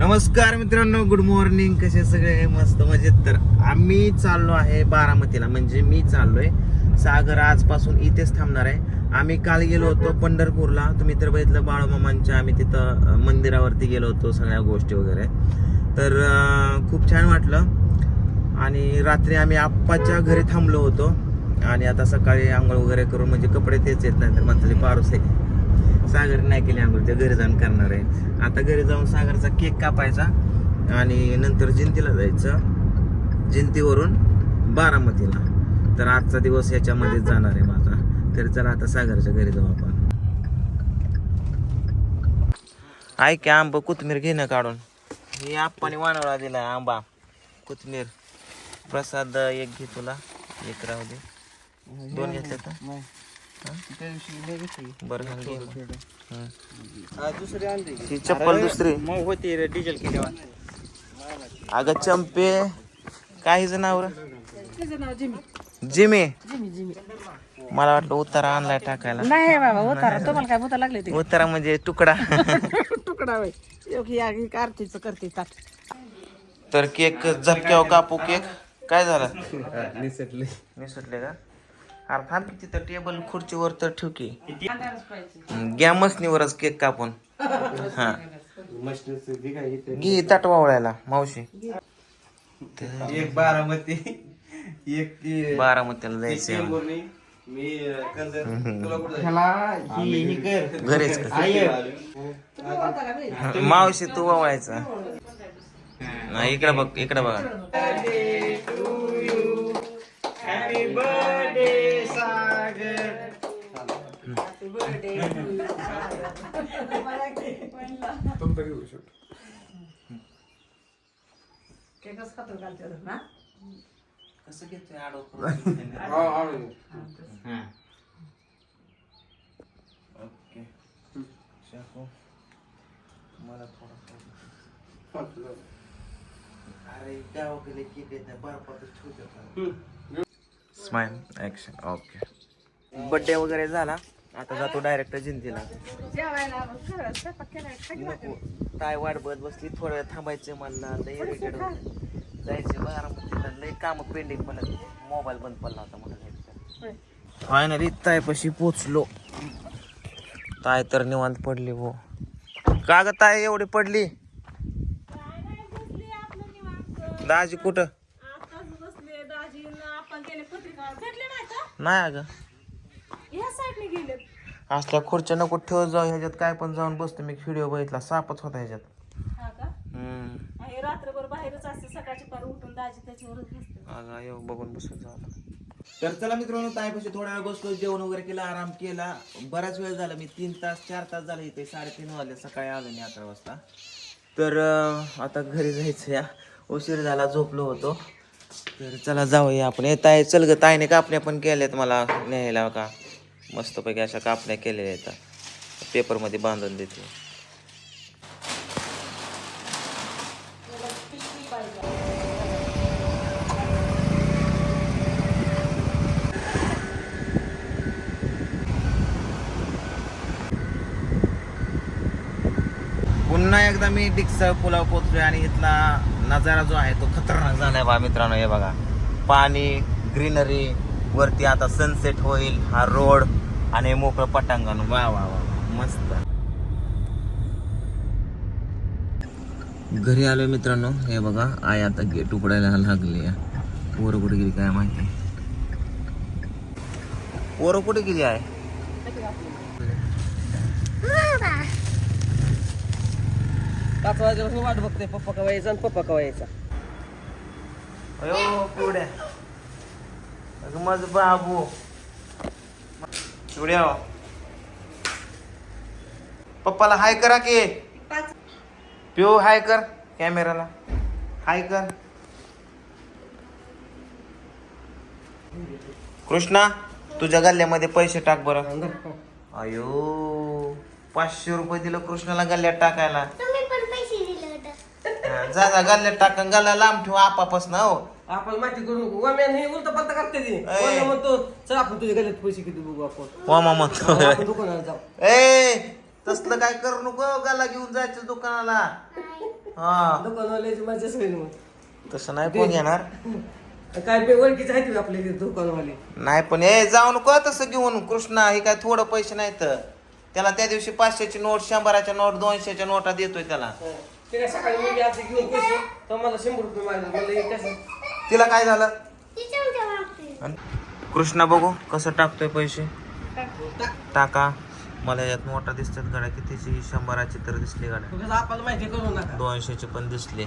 नमस्कार मित्रांनो good morning कसे सगळे? मस्त मजेत. तर आम्ही चाललो आहे बारामतीला. म्हणजे मी चाललोय. सागर आजपासून इथेच थांबणार आहे. आम्ही काल गेलो होतो पंढरपूरला. तुम्ही तर बघितलं बाळूमामांच्या आम्ही तिथं मंदिरावरती गेलो होतो सगळ्या गोष्टी वगैरे. तर खूप छान वाटलं. आणि रात्री आम्ही आप्पाच्या घरी थांबलो होतो. आणि आता सकाळी आंघोळ वगैरे करून म्हणजे कपडे तेच येत नाही तर म्हटलं पारूस आहे. सागर नाही केली आंघोळ ते घरी जाऊन करणार आहे. आता घरी जाऊन सागरचा केक कापायचा आणि नंतर जिंतीला जायचं. जिंतीवरून बारामतीला. तर आजचा दिवस याच्यामध्येच जाणार आहे माझा. तर चला आता सागरच्या घरी जाऊ आपण. ऐक आंब कोथमीर घेणं काढून. हे आप्पाने वानवळा दिला आंबा. कोथमीर प्रसाद एक घे तुला. एक राहू दे. दोन घेतले तर? हं. दुसरी आणली. ही चप्पल दुसरी. मग होती रे डिझेल केल्यावर. अगं चंपे. काहीच नाव रे? त्याचं नाव जिमी. जिमे. Jimmy Jimmy. मला वाटलं उतारा आणलाय टाकायला. नाही बाबा उतारा. तुम्हाला काय उतार लागले ते उतारा म्हणजे तुकडा. तुकडा होय. एक या एक आरतीचं करते ताट तर केक झपक्यावर कापू केक. काय झालं? निसटले. निसटले का? अरे थांब की तिथं टेबल खुर्चीवर तर ठेव की घ्या मसनीवरच केक कापून. हा. घे ताट वावळायला मावशी. एक बारामती एक बारामतीला जायचं मी? घरीच का? मावशी तू वावळायचा. इकडे बघ इकडे बघा. कसं घेतोय ओके. शाकू. मला थोडा अरे गावाकडे केक येत बर्फातच ठेवतात. स्माइल ऍक्शन ओके बर्थडे वगैरे झाला? आता जातो डायरेक्ट जिंतीला नको. काय वाट बघत बसली थोडं वेळ थांबायचं मला लय इरिटेड जायचं बारामतीला लय काम पेंडिंग पण मोबाईल बंद पडला होता मला फायनली तायपाशी पोचलो. ताय तर निवांत पडली हो. का ग ताय एवढी पडली? दाजी कुठं? नाही अगं. असल्या खुर्च्या नको ठेवत जाऊ ह्याच्यात काय पण जाऊन बसतो. मी व्हिडिओ बघितला सापच होता ह्याच्यात. हम्म. रात्रभर बाहेरच असते सकाळची पार उठून दाजी त्याच्यावरच बसते. अगं येऊ बघून बसून झालं तर चला मित्रांनो ताईपाशी थोडा वेळ बसलो जेवण वगैरे केलं आराम केला. बराच वेळ झाला मी तीन तास चार तास झाले इथे साडेतीन वाजले सकाळी आलो मी अकरा वाजता. तर अं, आता घरी जायचं या. उशीर झाला झोपलो होतो. तर चला जाऊया आपण. ये ताई चल ग ताईने कापण्या पण केल्यात मला न्यायला का मस्तपैकी अशा कापण्या केलेल्या आहेत. पेपरमध्ये बांधून देते. पुन्हा एकदा मी डिक्सळ पुलाव पोचलोय आणि इथला नजारा जो आहे तो खतरनाक झालाय बा मित्रांनो हे बघा. पाणी ग्रीनरी वरती आता सनसेट होईल हा रोड आणि मोकळं पटांगण. वा वा वा मस्त. घरी आलोय मित्रांनो. हे बघा आई आता गेट उघडायला लागली पोरं कुठे गेली काय माहिती? पोरं कुठे गेली आहे? पाच वाजेला वाट बघते पप्पा कवा यायचा आणि पप्पा कवा यायचा. अयो अगं माझ बाबू. पिवड्या पप्पाला हाय करा की. पिऊ हाय कर कॅमेराला. हाय कर. कृष्णा तुझ्या गल्ल्यामध्ये पैसे टाक बरं. अयो पाचशे रुपये दिलं कृष्णाला गल्ल्यात टाकायला. जा जा गल्ल्यात टाक. गल्ला लांब ठेव आपापासून हो. आपण माहिती करू नको. वाम्यान हे उलट पलट करते ती. वाम्या म्हणतो चल आपण तुझ्या गल्ल्यात पैसे किती बघू आपण. वामा म्हणतो. आपण दुकानाला जाऊ. ए तसलं काय करू नको गल्ला घेऊन जायचं दुकानाला. हा. दुकानवाल्याची मजाच होईल मग तसं नाही कोण येणार काय पे ओळखीचे आहेत आपले इथे दुकानवाले. नाही पण ए जाऊ नको तसं घेऊन. कृष्णा हे काय थोडं पैसे नाही तर त्याला त्या दिवशी पाचशेची नोट शंभराच्या नोट दोनशेच्या नोटा देतोय त्याला. ते काय सकाळी मी गेलते घेऊन पैसे? तर मला शंभर रुपये म्हणलं हे कसं तिला काय झालं? ती चमचा मागते अन कृष्णा बघू कसं टाकतोय पैसे. टाका. मला यात मोठा दिसतात गाड्या कितीची? शंभराची तर दिसली गाड्या. दोनशेची पण दिसली.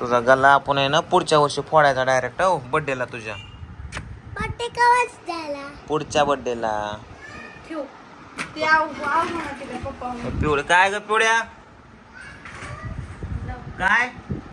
तुझा गल्ला आपण आहे ना पुढच्या वर्षी फोडायचा डायरेक्ट हो बर्थडेला तुझ्या. पुढच्या बर्थडेला पिवळे काय ग पिवड्या काय?